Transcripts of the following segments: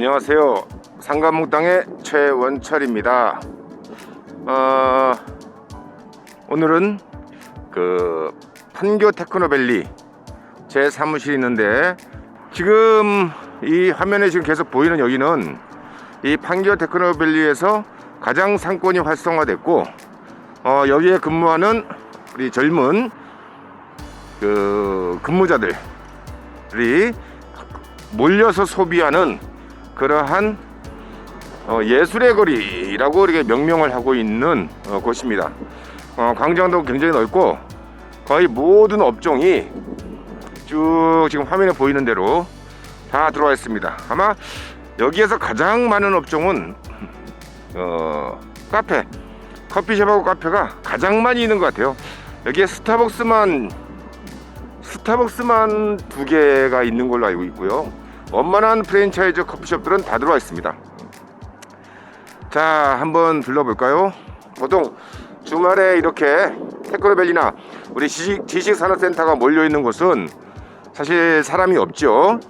안녕하세요. 상가목당의 최원철입니다. 어, 오늘은 그 판교 테크노밸리 제 사무실이 있는데 지금 이 화면에 지금 계속 보이는 여기는 이 판교 테크노밸리에서 가장 상권이 활성화됐고 어, 여기에 근무하는 우리 젊은 그 근무자들이 몰려서 소비하는 그러한 어, 예술의 거리라고 이렇게 명명을 하고 있는 어, 곳입니다. 어, 광장도 굉장히 넓고 거의 모든 업종이 쭉 지금 화면에 보이는 대로 다 들어와 있습니다. 아마 여기에서 가장 많은 업종은 어, 카페, 커피숍하고 카페가 가장 많이 있는 것 같아요. 여기에 스타벅스만 스타벅스만 두 개가 있는 걸로 알고 있고요. 원만한 프랜차이즈 커피숍들은 다 들어와 있습니다. 자, 한번 둘러볼까요? 보통 주말에 이렇게 테크노밸리나 우리 지식, 지식산업센터가 몰려 있는 곳은 사실 사람이 없죠.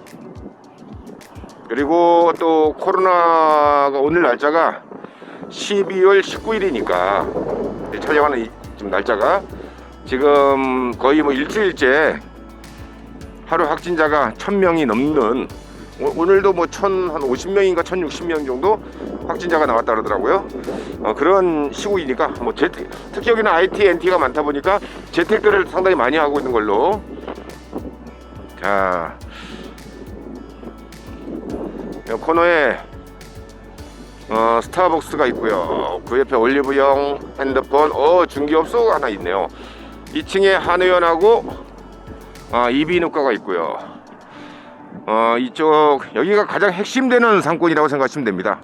그리고 또 코로나가 오늘 날짜가 12월 19일이니까 촬영하는 이, 지금 날짜가 지금 거의 뭐 일주일째 하루 확진자가 1000명이 넘는 오- 오늘도 뭐 1050명인가 1060명 정도 확진자가 나왔다 그러더라고요. 어, 그런 시국이니까 뭐 재택, 특히 여기는 IT, NT가 많다 보니까 재택들을 상당히 많이 하고 있는 걸로. 자, 이 코너에 어, 스타벅스가 있고요. 그 옆에 올리브영, 핸드폰, 어 중개업소가 하나 있네요. 2층에 한의원하고 아, 이비인후과가 있고요. 어, 이쪽 여기가 가장 핵심되는 상권이라고 생각하시면 됩니다.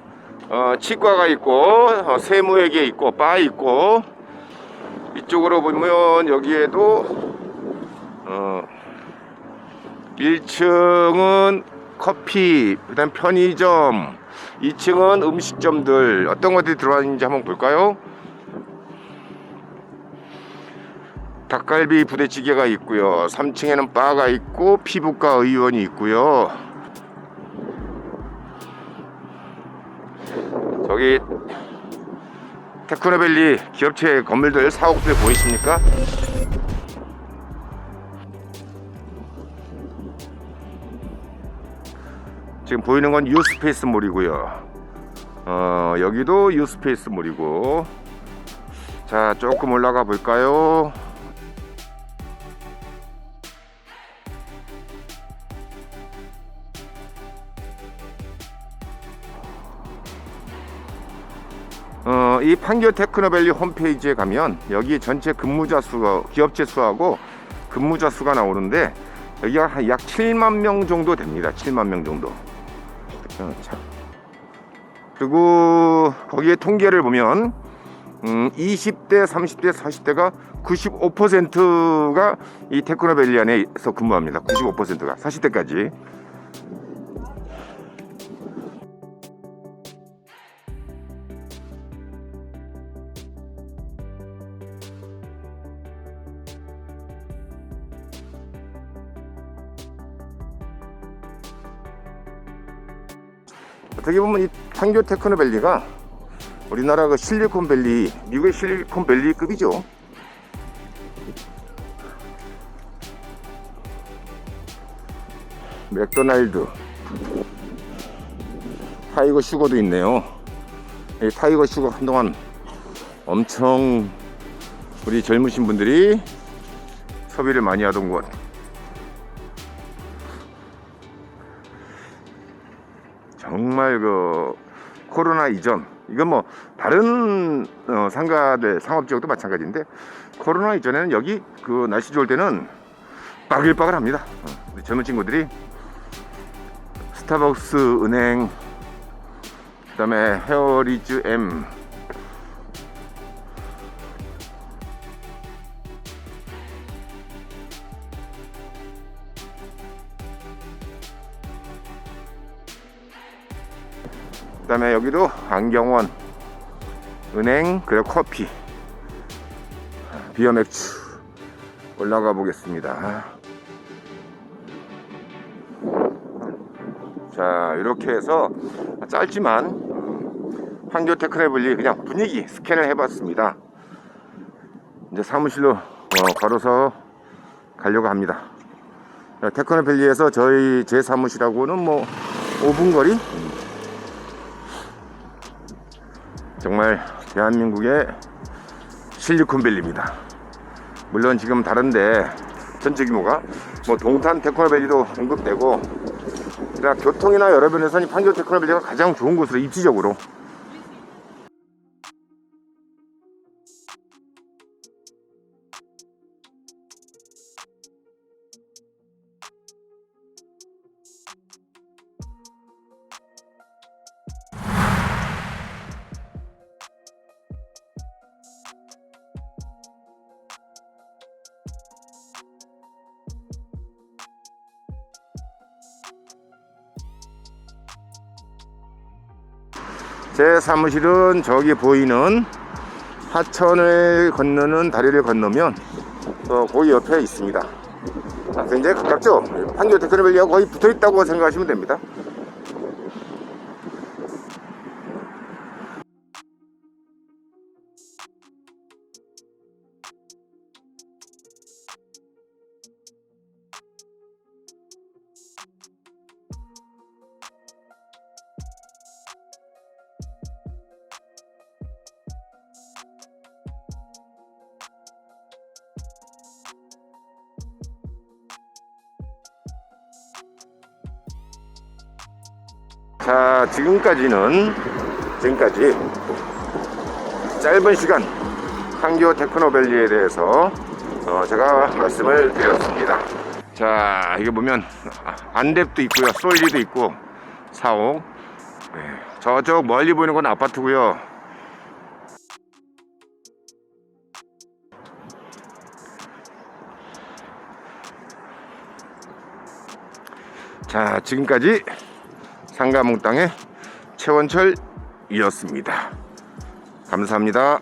어, 치과가 있고 어, 세무회계 있고 바 있고 이쪽으로 보면 여기에도 어, 1층은 커피, 그다음 편의점, 2층은 음식점들 어떤 것들이 들어와 있는지 한번 볼까요? 닭갈비 부대찌개가 있고요. 3층에는 바가 있고 피부과 의원이 있고요. 저기 테크노밸리 기업체 건물들 사옥들 보이십니까? 지금 보이는 건 유스페이스 몰이고요. 어, 여기도 유스페이스 몰이고. 자, 조금 올라가 볼까요? 이 판교 테크노밸리 홈페이지에 가면 여기 전체 근무자 수, 기업체 수하고 근무자 수가 나오는데 여기가 한 약 7만 명 정도 됩니다. 7만 명 정도. 어, 참. 그리고 거기에 통계를 보면 음, 20대, 30대, 40대가 95%가 이 테크노밸리 안에서 근무합니다. 95%가 40대까지. 어떻게 보면 이 판교 테크노밸리가 우리나라 그 실리콘밸리, 미국의 실리콘밸리급이죠. 맥도날드, 타이거 슈거도 있네요. 이 타이거 슈거 한동안 엄청 우리 젊으신 분들이 소비를 많이 하던 곳. 정말 그 코로나 이전 이건 뭐 다른 어, 상가들 상업 지역도 마찬가지인데 코로나 이전에는 여기 그 날씨 좋을 때는 빠글빠글합니다. 어, 젊은 친구들이 스타벅스 은행 그다음에 헤어리즈 M 그 다음에 여기도 안경원 은행 그리고 커피 비어 맥주 올라가 보겠습니다 자 이렇게 해서 짧지만 음, 판교 테크레블리 그냥 분위기 스캔을 해봤습니다. 이제 사무실로 어, 걸어서 가려고 합니다. 테크노밸리에서 저희 제 사무실하고는 뭐 5분 거리? 정말 대한민국의 실리콘밸리입니다. 물론 지금 다른데 전체 규모가 뭐 동탄 테크노밸리도 언급되고 그러나 교통이나 여러 면에서 이 판교 테크노밸리가 가장 좋은 곳으로 입지적으로 제 사무실은 저기 보이는 하천을 건너는 다리를 건너면 어, 거기 옆에 있습니다. 아, 굉장히 가깝죠? 판교 테크노밸리하고 거의 붙어 있다고 생각하시면 됩니다. 자, 지금까지는 지금까지 짧은 시간 판교 테크노밸리에 대해서 어, 제가 말씀을 드렸습니다. 자, 이게 보면 안랩도 있고요, 솔리도 있고 사옥. 네, 저쪽 멀리 보이는 건 아파트고요. 자, 지금까지 상가몽땅의 최원철이었습니다. 감사합니다.